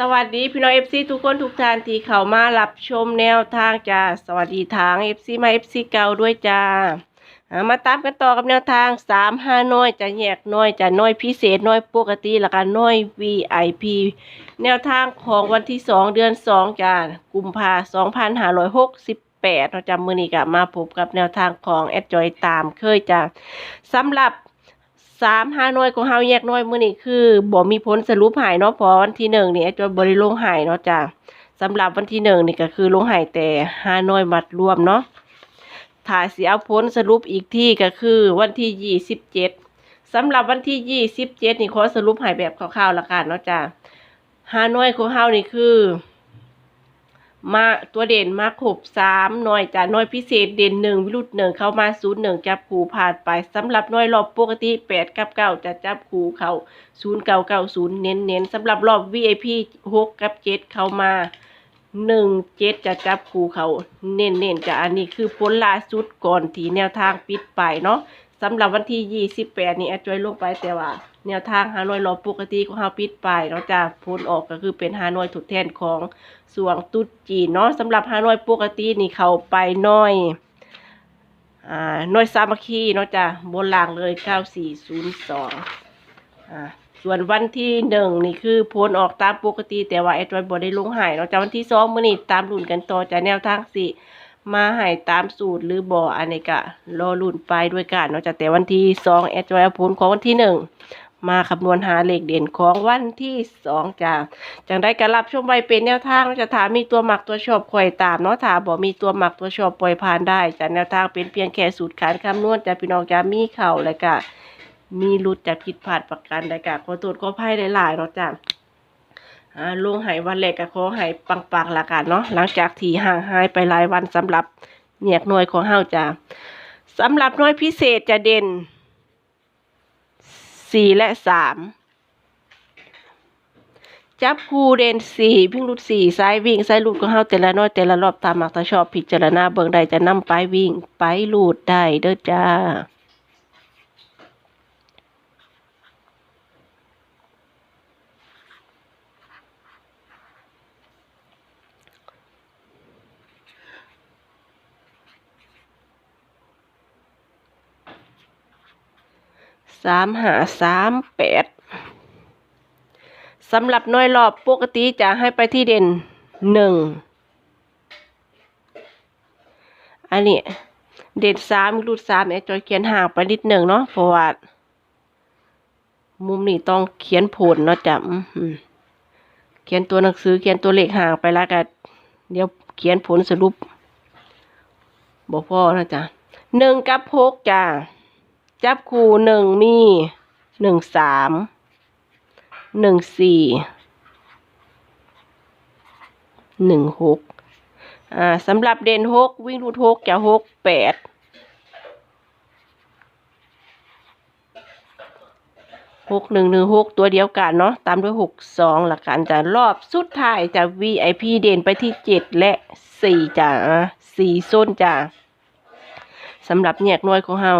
สวัสดีพี่น้องเอฟซีทุกคนทุกท่านที่เข้ามารับชมแนวทางจ้าสวัสดีทางเอฟซีมาเอฟซีเก่าด้วยจ้ามาตามกันต่อกับแนวทางสามห้าน้อยจะแยกน้อยจะน้อยพิเศษน้อยปกติแล้วก็น้อย VIP แนวทางของวันที่สองเดือนสองจ้ากุมภาสองพันห้าร้อยหกสิบแปดเราจำมือนี้กับมาพบกับแนวทางของแอดจอยตามเคยจ้าสำหรับ สามห้าน่วยของเฮาแยกน่วยมื้อนี้คือบ่มีผลสรุปหายเนาะเพอวันที่หนึ่งนี่จอยบ่ได้ลงหายเนาะจ้ะสำหรับวันที่หนึ่งนี่ก็คือลงหายแต่ห้าน่วยมัดรวมเนาะถ้าสิเอาผลสรุปอีกที่ก็คือวันที่ยี่สิบเจ็ดสำหรับวันที่ยี่สิบเจ็ดนี่ขอสรุปหายแบบคร่าวๆละกันเนาะจ้ะห้าน่วยของเฮานี่คือ มาตัวเด่นมาขบสามหน่วยจ้ะหน่วยพิเศษเด่นหนึ่งวิรุธหนึ่งเข้ามาศูนย์หนึ่งจับคู่ผ่านไปสำหรับหน่วยรอบปกติแปดกับเก้าจะจับคู่เขาศูนย์เก้าเก้าศูนย์เน้นเน้นสำหรับรอบ VIP หกกับเจ็ดเข้ามาหนึ่งเจ็ดจะจับคู่เขาเน้นเน้นจ้ะอันนี้คือผลล่าสุดก่อนที่แนวทางปิดไปเนาะสำหรับวันที่ยี่สิบแปดนี่แอดจอยลงไปแต่ว่า แนวทางหาน่วยรอบปกติของเฮาปิดไปเนาะจ้ะผลออกก็คือเป็นหาน่วยทดแทนของส่วงตุ๊ดจีนเนาะสำหรับฮานอยปกตินี่เขาไปน้อยอ่าน้อยสามัคคีเนาะจ้ะบนล่างเลยเก้าสี่ศูนย์สองอ่าส่วนวันที่หนึ่งนี่คือผลออกตามปกติ แต่ว่าไอ้จอยบอได้ลงหายเนาะจ้ะวันที่สองมื้อนี้ตามรุ่นกันต่อจากแนวทางสิมาใหายตามสูตรหรือบ่อันนี้ก็รอรุ่นไปด้วยกันเนาะจ้ะแต่วันที่สองแอดจอยเอาผลของวันที่หนึ่ง มาคำนวณหาเลขเด่นของวันที่สองจ้ะจังได้การรับชมไว้เป็นแนวทางเราจะถามมีตัวหมักตัวชอบคอยตามเนาะถามบอกมีตัวหมักตัวชอบปล่อยผ่านได้จากแนวทางเป็นเพียงแค่สูตรขานคำนวณจากพี่น้องจะมีเข่าแล้วก็มีรุดจากผิดพลาดประกันแล้ก็ขอตรวจขอไพ่หลายๆเนาะจ้ะอ่าลงหายวันแรกก็ขอหายปังๆละกันเนาะหลังจากที่ห่างหายไปหลายวันสำหรับเหนียกหน่วยของเฮาจ้ะสำหรับน่วยพิเศษจะเด่น สี่และสามจับคู่เด่นสี่วิ่งรุดสี่ซ้ายวิ่งซ้ายลูดของเฮาแต่ละน้อยแต่ละรอบตามมักตาชอบพิจารณาเบิ่งใดจะนำไปวิ่งไปลูดได้เด้อจ้า สามหาสามแปดสำหรับน่วยรอบปกติจะให้ไปที่เด่นหนึ่งอันนี้เด่นสามรูดสามแอจอยเขียนห่างไปนิดหนึ่งเนาะเพราะว่ามุมนี้ต้องเขียนผลเนาะจ้ะเขียนตัวหนังสือเขียนตัวเลขห่างไปแล้วกันเดี๋ยวเขียนผลสรุปบอกพ่อนะจ๊ะหนึ่งกับหกจ้ะ จับคู่หนึ่งมีหนึ่งสามหนึ่งสี่หนึ่งหกอ่าสำหรับเด่นหกวิ่งรูดหกจะหกแปดหกหนึ่งหนึ่งหกตัวเดียวกันเนาะตามด้วยหกสองหลักการจะรอบสุดท้ายจะ VIP เด่นไปที่เจ็ดและสี่จ้ะสี่โซนจ้ะสำหรับแยกหน่วยของเฮา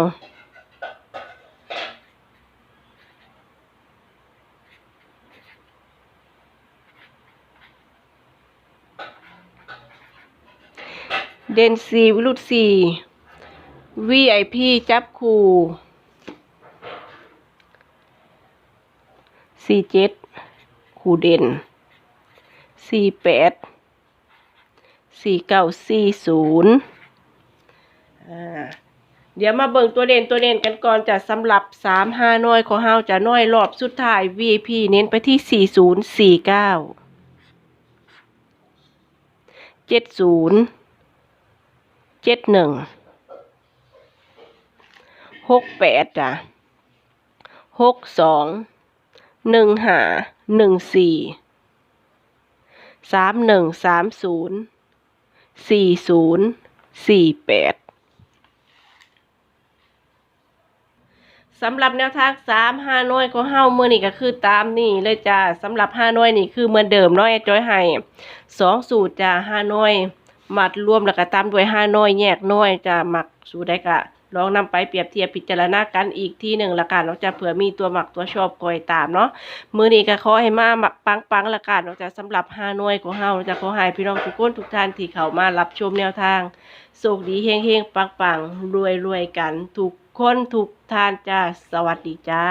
เดนซีวิรุตซี VIP จับคู่สี่เจ็ดคู่เด่นสี่แปดสี่เก้าสี่ศูนย์เดี๋ยวมาเบิ่งตัวเด่นตัวเด่นกันก่อนจะสำหรับสามห้าน้อยของเฮาจะน้อยรอบสุดท้าย VIP เน้นไปที่สี่ศูนย์สี่เก้าเจ็ดศูนย์ เจ็ดหนึ่งหกแปดจ้ะหกสองหนึ่งห้าหนึ่งสี่สามหนึ่งสามศูนย์สี่ศูนย์สี่แปดสำหรับแนวทางสามห้าน้อยของเฮาเมื่อนี่ก็คือตามนี่เลยจ้าสำหรับห้าน้อยนี่คือเหมือนเดิมน้อยจอยให้สองสูตรจ้าห้าน้อย มัดรวมแล้วก็ตามด้วยห้าน้อยแยกน้อยจะหมักสูได้กะลองนำไปเปรียบเทียบพิจารณากันอีกที่หนึ่งละกันเนาจะเผื่อมีตัวหมักตัวชอบคอยตามเนาะมือนี้ก็ขอให้มามักปังปังละกันเนาจะสำหรับฮาน่วยของเฮาจะขอให้พี่น้องทุกคนทุกท่านที่เข้ามารับชมแนวทางโชคดีเฮงเฮงปังปังรวยรวยกันทุกคนทุกท่านจ้าสวัสดีจ้า